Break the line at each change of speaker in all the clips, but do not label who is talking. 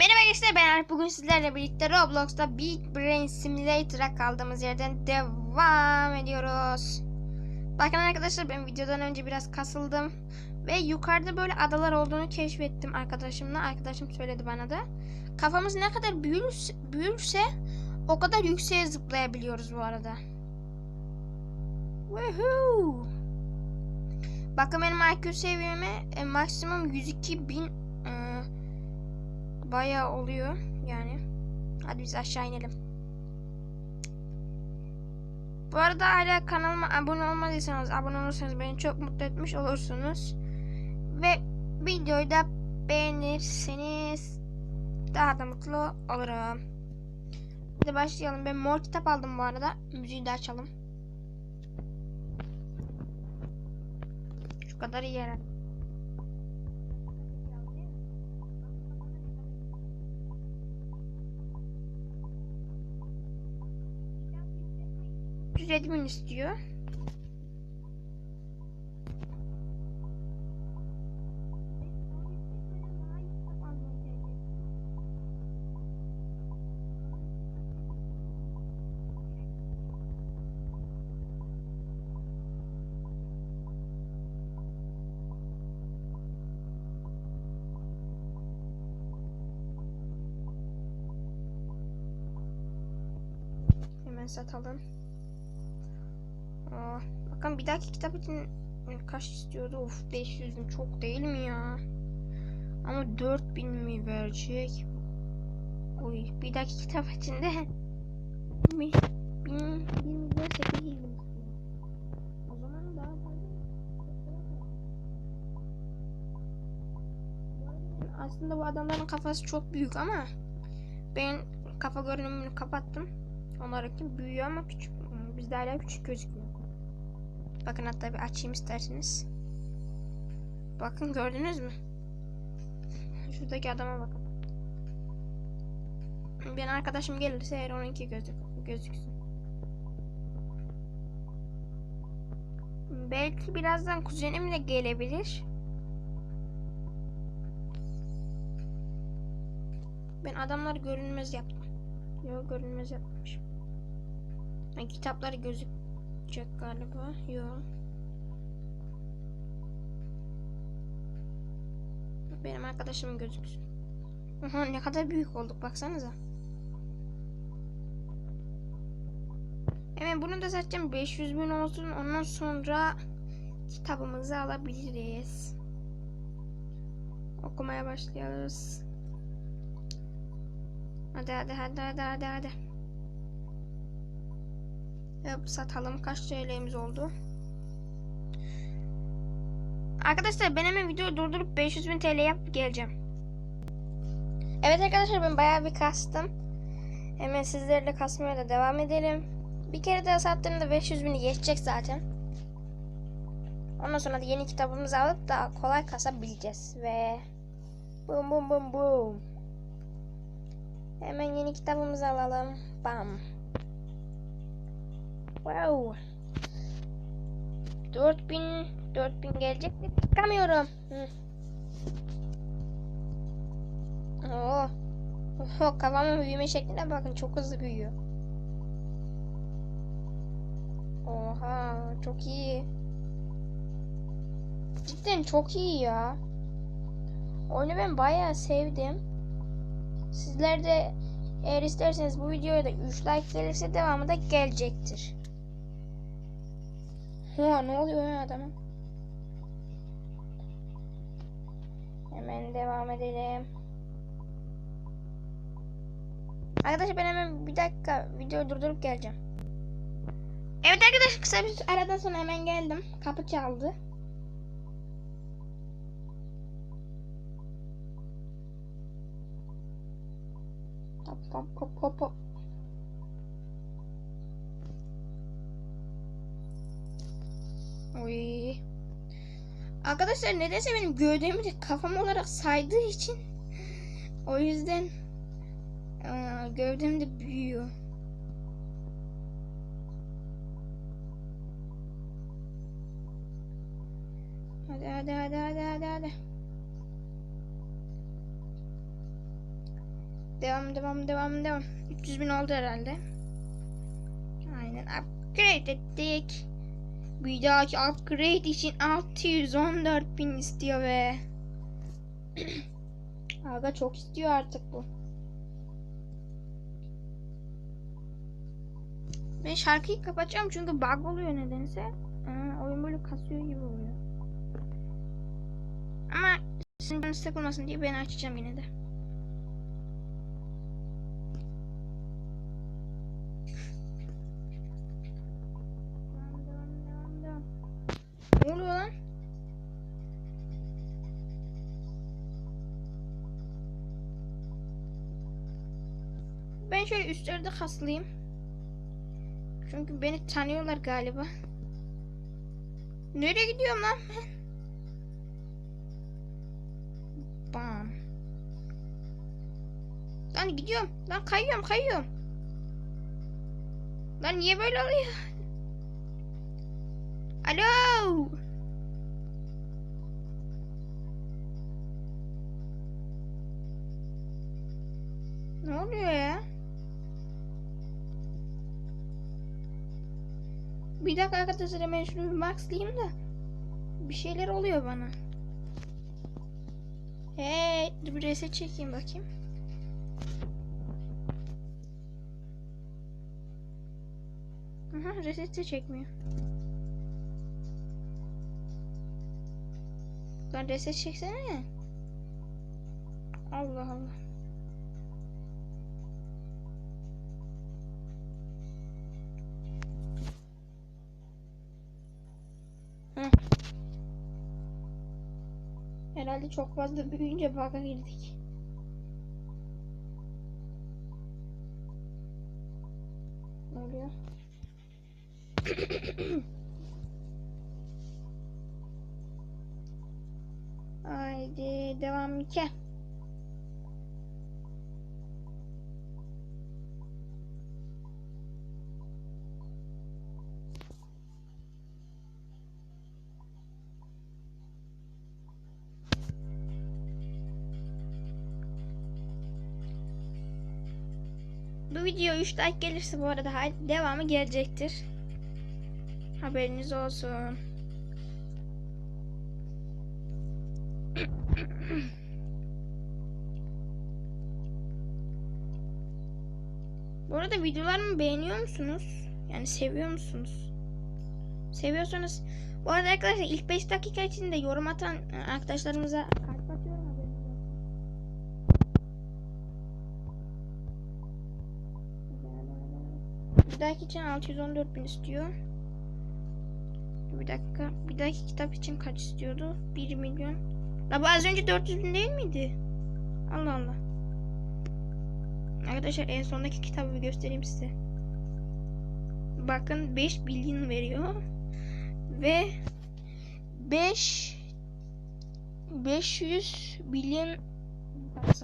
Merhaba gençler ben Alp. Bugün sizlerle birlikte Roblox'ta Big Brain Simulator'a kaldığımız yerden devam ediyoruz. Bakın arkadaşlar ben videodan önce biraz kasıldım. Ve yukarıda böyle adalar olduğunu keşfettim arkadaşımla. Arkadaşım söyledi bana da. Kafamız ne kadar büyürse, büyürse o kadar yükseğe zıplayabiliyoruz bu arada. Woohoo! Bakın benim IQ seviyeme e, maksimum 102 bin bayağı oluyor yani. Hadi biz aşağı inelim. Bu arada hala kanalıma abone olmadıysanız abone olursanız beni çok mutlu etmiş olursunuz. Ve videoyu da beğenirseniz daha da mutlu olurum. Hadi başlayalım. Ben mor kitap aldım bu arada. Müziği de açalım. Şu kadar iyi herhalde. Redmin istiyor. Hemen satalım. Bakın bir dahaki kitap için kaç istiyordu? Of 500 bin çok değil mi ya? Ama 4000 mi verecek? Oy bir dahaki kitap için de bin, bin, bir milyon sekiz yüz bin. O zaman daha fazla. Aslında bu adamların kafası çok büyük ama ben kafa görünümünü kapattım. Onlarınki büyüyor ama küçük. Bizde hala küçük gözüküyor. Bakın hatta bir açayım isterseniz. Bakın gördünüz mü? Şuradaki adama bakın. Ben arkadaşım gelirse eğer onunki gözük gözüksün. Belki birazdan kuzenim de gelebilir. Ben adamları görünmez yaptım. Yok görünmez yapmamışım. Yani kitaplar gözükecek galiba. Yok. Benim arkadaşım gözüksün. Aha, ne kadar büyük olduk baksanıza. Hemen bunu da satacağım. 500 bin olsun. Ondan sonra kitabımızı alabiliriz. Okumaya başlıyoruz. Hadi hadi hadi hadi hadi hadi. Yap satalım. Kaç TL'miz oldu? Arkadaşlar ben hemen videoyu durdurup 500 bin TL yapıp geleceğim. Evet arkadaşlar ben bayağı bir kastım. Hemen sizlerle kasmaya da devam edelim. Bir kere daha sattığımda 500 bini geçecek zaten. Ondan sonra da yeni kitabımızı alıp daha kolay kasabileceğiz. Ve bum bum bum bum. Hemen yeni kitabımızı alalım. Bam. Wow. 4000 4000 gelecek de çıkamıyorum. Hı. Oo. Oh, kafamın büyüme şekline bakın çok hızlı büyüyor. Oha çok iyi. Cidden çok iyi ya. Oyunu ben bayağı sevdim. Sizler de eğer isterseniz bu videoya da 3 like gelirse devamı da gelecektir. Ha ne oluyor ya adama? Hemen devam edelim. Arkadaşlar ben hemen bir dakika videoyu durdurup geleceğim. Evet arkadaşlar kısa bir aradan sonra hemen geldim. Kapı çaldı. Hop hop hop hop hop. Oy. Arkadaşlar nedense benim gövdemi de kafam olarak saydığı için o yüzden aa, gövdem de büyüyor. Hadi hadi hadi hadi hadi hadi. Devam devam devam devam. 300 bin oldu herhalde. Aynen upgrade ettik. Bir dahaki upgrade için 614 bin istiyor ve Aga çok istiyor artık bu. Ben şarkıyı kapatacağım çünkü bug oluyor nedense. Aa, oyun böyle kasıyor gibi oluyor. Ama sizin canınız sıkılmasın diye ben açacağım yine de. Ben şöyle üstlerde kaslayayım. Çünkü beni tanıyorlar galiba. Nereye gidiyorum lan? Bam. Lan gidiyorum. Lan kayıyorum kayıyorum. Lan niye böyle oluyor? Alo. Ne oluyor? Bir dakika arkadaşlar hemen şunu bir maxlayayım da. Bir şeyler oluyor bana. Hey, bir reset çekeyim bakayım. Aha, reset de çekmiyor. Lan reset çeksene. Allah Allah. Herhalde çok fazla büyüyünce bug'a girdik. Ne oluyor? Haydi devam ki. Bu video 3 like gelirse bu arada devamı gelecektir. Haberiniz olsun. Bu arada videolarımı beğeniyor musunuz? Yani seviyor musunuz? Seviyorsanız bu arada arkadaşlar ilk 5 dakika içinde yorum atan e, arkadaşlarımıza Bir dahaki için 614 bin istiyor. Bir dakika. Bir dahaki kitap için kaç istiyordu? 1 milyon. La bu az önce 400 bin değil miydi? Allah Allah. Arkadaşlar en sondaki kitabı göstereyim size. Bakın 5 bilgin veriyor. Ve 5 500 milyon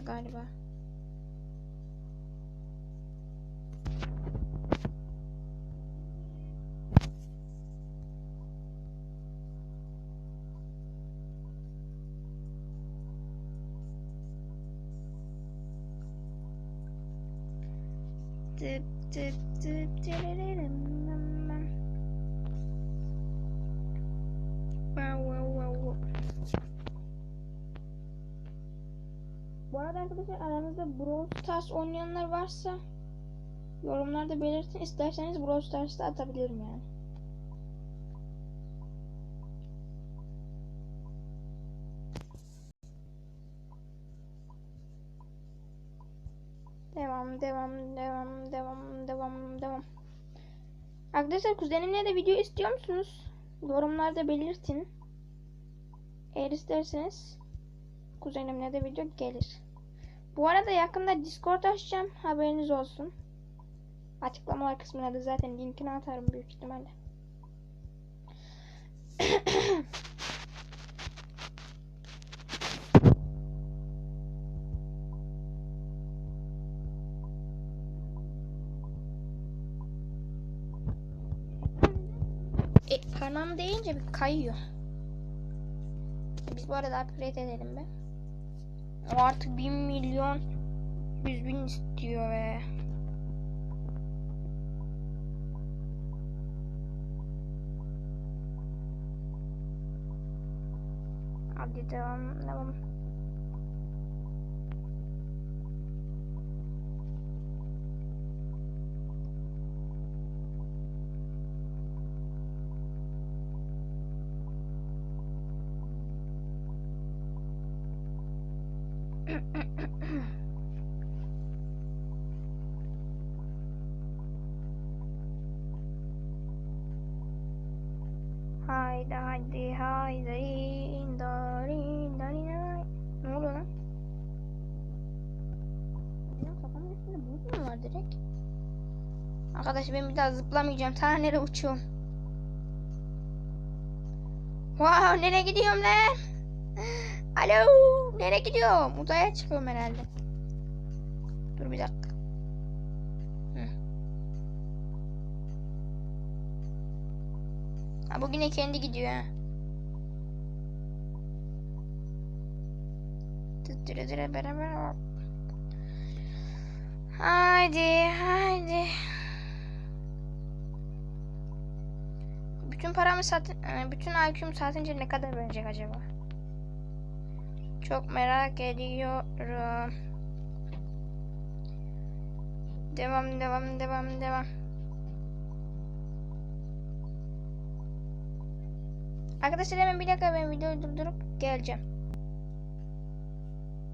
galiba. Tıp tıp tıp tırırırım. Bu arada arkadaşlar aranızda Brawl Stars oynayanlar varsa yorumlarda belirtin. İsterseniz Brawl Stars'ta atabilirim yani. Devam, devam, devam, devam, devam, devam. Arkadaşlar kuzenimle de video istiyor musunuz? Yorumlarda belirtin. Eğer isterseniz kuzenimle de video gelir. Bu arada yakında Discord açacağım. Haberiniz olsun. Açıklamalar kısmına da zaten linkini atarım büyük ihtimalle. E, parmağımı değince bir kayıyor. Biz bu arada upgrade edelim be. O artık 1 milyon 100 bin istiyor ve Hadi devam devam. Haydi haydi haydi darin darin. Ne oluyor lan? Benim kafamın üstünde bulut mu var direkt? Arkadaş ben bir daha zıplamayacağım. Ta nereye uçuyorum? Wow nereye gidiyorum lan? Alo nereye gidiyorum? Uzaya çıkıyorum herhalde. Dur bir dakika. Ha bugün de kendi gidiyor ha. Tıttırı tıra beraber. Haydi haydi. Bütün paramı sat, e, bütün IQ'mu satınca ne kadar verecek acaba? Çok merak ediyorum. Devam devam devam devam. Arkadaşlar hemen bir dakika ben videoyu durdurup geleceğim.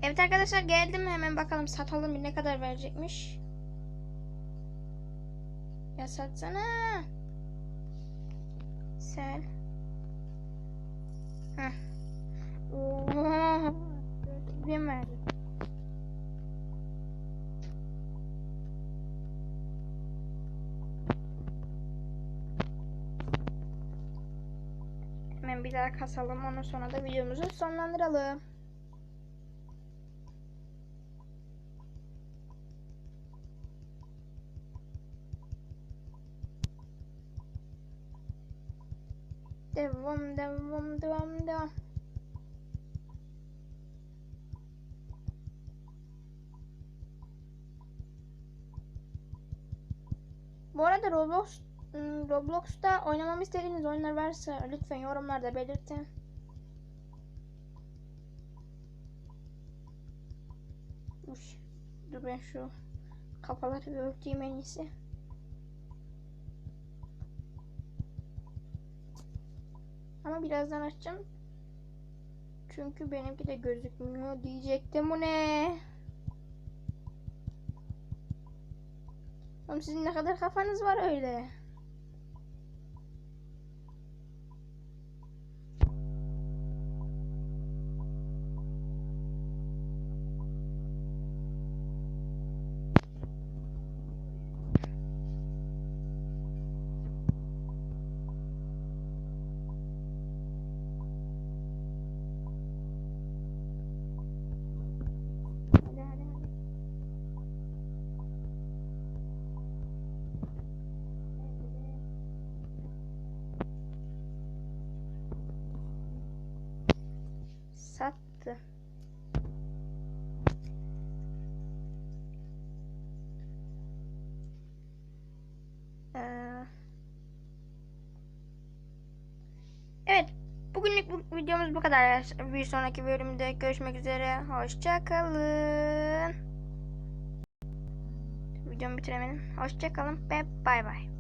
Evet arkadaşlar geldim hemen bakalım satalım ne kadar verecekmiş. Ya satsana. Sen. Daha kasalım. Ondan sonra da videomuzu sonlandıralım. Devam, devam, devam, devam. Bu arada Roblox Roblox'ta oynamamı istediğiniz oyunlar varsa lütfen yorumlarda belirtin. Uş. Dur ben şu kafaları bir örteyim en iyisi. Ama birazdan açacağım. Çünkü benimki de gözükmüyor diyecektim bu ne? Oğlum sizin ne kadar kafanız var öyle? Sattı. Ee, Evet. Bugünlük bu videomuz bu kadar. Bir sonraki bölümde görüşmek üzere. Hoşça kalın. Videomu bitiremedim. Hoşça kalın ve bay bay.